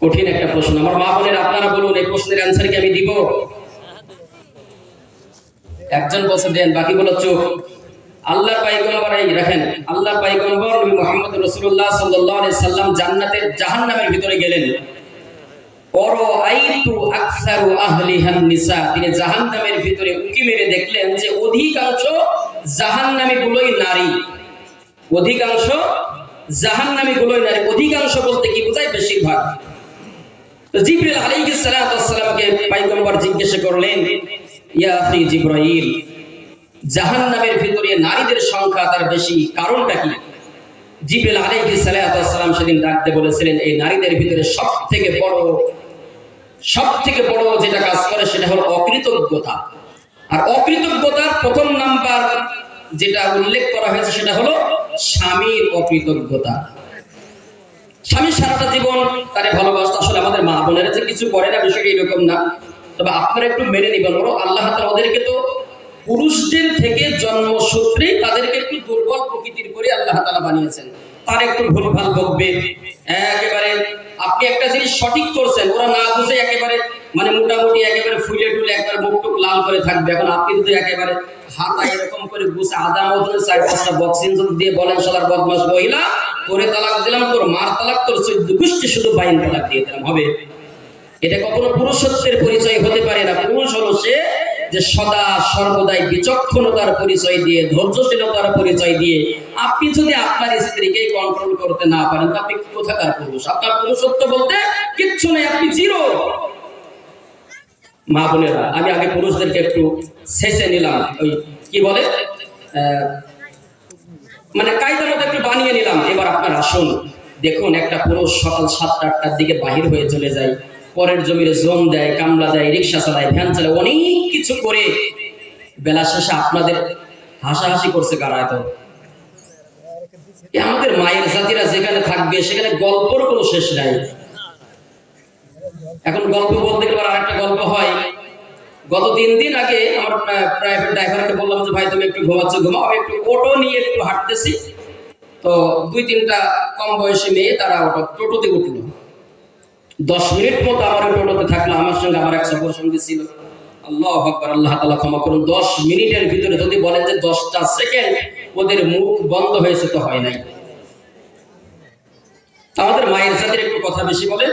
কঠিন একটা প্রশ্ন। আমার মা বোনের আপনারা বলুন, এই প্রশ্নের অ্যান্সার কি আমি দিব? একজন বলছে, দেন। বাকিগুলো চোখ আল্লাহ পাইগম্বর, এই রাখেন আল্লাহ পাইগম্বর নবী মুহাম্মদ রাসূলুল্লাহ সাল্লাল্লাহু আলাইহি সাল্লাম জান্নাতের, জাহান্নামের ভিতরে গেলেন। আকসারু নিসা তিনি জাহান্নামের ভিতরে উকি মেরে দেখলেন যে অধিকাংশ জাহান্নামী গুলোই নারী। অধিকাংশ নারী। অধিকাংশ বলতে কি বোঝায়? বেশিরভাগ। তো জিবরিল আলাইহিস সালাতু ওয়াসসালামকে পয়গম্বর জিজ্ঞাসা করলেন, ইয়া আখি জিবরাইল, জাহান্নামের ভিতরে নারীদের সংখ্যা তার বেশি, কারণটা কি? জিবরিল আলাইহিস সালাতু ওয়াসসালাম সেদিন ডাকতে বলেছিলেন, এই নারীদের ভিতরে সবথেকে বড় সবথেকে বড় যেটা কাজ করে সেটা হলো অকৃতজ্ঞতা। আর অকৃতজ্ঞতার প্রথম নাম্বার যেটা উল্লেখ করা হয়েছে সেটা হলো স্বামীর অকৃতজ্ঞতা। স্বামী সারাটা জীবন তারে ভালোবাসতো। আসলে আমাদের মা বোনেরা যে কিছু করে না, বিষয়টা এরকম না। তবে আপনারা একটু মেনে নিবেন ওরা আল্লাহ তালা ওদেরকে তো পুরুষদের থেকে জন্মসূত্রেই তাদেরকে একটু দুর্বল প্রকৃতির করে আল্লাহ তালা বানিয়েছেন। তার একটু ভুলভাল বকবে। একেবারে আপনি একটা জিনিস সঠিক করছেন, ওরা না বুঝে একেবারে মানে মোটামুটি একেবারে ফুলে টুলে একবার মুখ টুক লাল করে থাকবে। এখন আপনি যদি একেবারে হাতা এরকম করে বুঝে আদা মধুরে চার পাঁচটা বক্সিং দিয়ে বলেন সবার বদমাস মহিলা, তোরে তালাক দিলাম, তোর মার তালাক, তোর চোদ্দ গোষ্ঠী শুধু বাইন তালাক দিয়ে দিলাম। হবে? এটা কখনো পুরুষত্বের পরিচয় হতে পারে না। পুরুষ হলো সে যে সদা সর্বদাই বিচক্ষণতার পরিচয় দিয়ে, ধৈর্যশীলতার পরিচয় দিয়ে আপনি যদি আপনার স্ত্রীকে কন্ট্রোল করতে না পারেন, তো আপনি কোথাকার পুরুষ? আপনার পুরুষত্ব বলতে কিচ্ছু নেই, আপনি জিরো। মা বোনেরা, আমি আগে পুরুষদেরকে একটু শেষে নিলাম, ওই কি বলে? মানে কায়দা মতো একটু বানিয়ে নিলাম। এবার আপনার আসুন, দেখুন একটা পুরুষ সকাল সাতটা আটটার দিকে বাহির হয়ে চলে যায়, পরের জমির জোন দেয়, কামলা দেয়, রিক্সা চালায়, ভ্যান চালায়, অনেক কিছু করে। বেলা শেষে আপনাদের হাসাহাসি করছে কারা এত? আমাদের মায়ের জাতিরা যেখানে থাকবে, সেখানে গল্পর কোনো শেষ নাই। এখন গল্প বলতে গেলে আর একটা গল্প হয়। গত তিন দিন আগে আমার প্রাইভেট ড্রাইভারকে বললাম যে, ভাই, তুমি একটু ঘুমাচ্ছ, ঘুমাও। আমি একটু অটো নিয়ে একটু হাঁটতেছি। তো দুই তিনটা কম বয়সী মেয়ে তারা ওটা টোটোতে উঠল। দশ মিনিট মতো আমার টোটোতে থাকল। আমার সঙ্গে আমার এক সফর ছিল। আল্লাহ আকবর, আল্লাহ তালা ক্ষমা করুন। দশ মিনিটের ভিতরে যদি বলেন যে, দশটা সেকেন্ড ওদের মুখ বন্ধ হয়েছে, তো হয় নাই। আমাদের মায়ের সাথে একটু কথা বেশি বলে।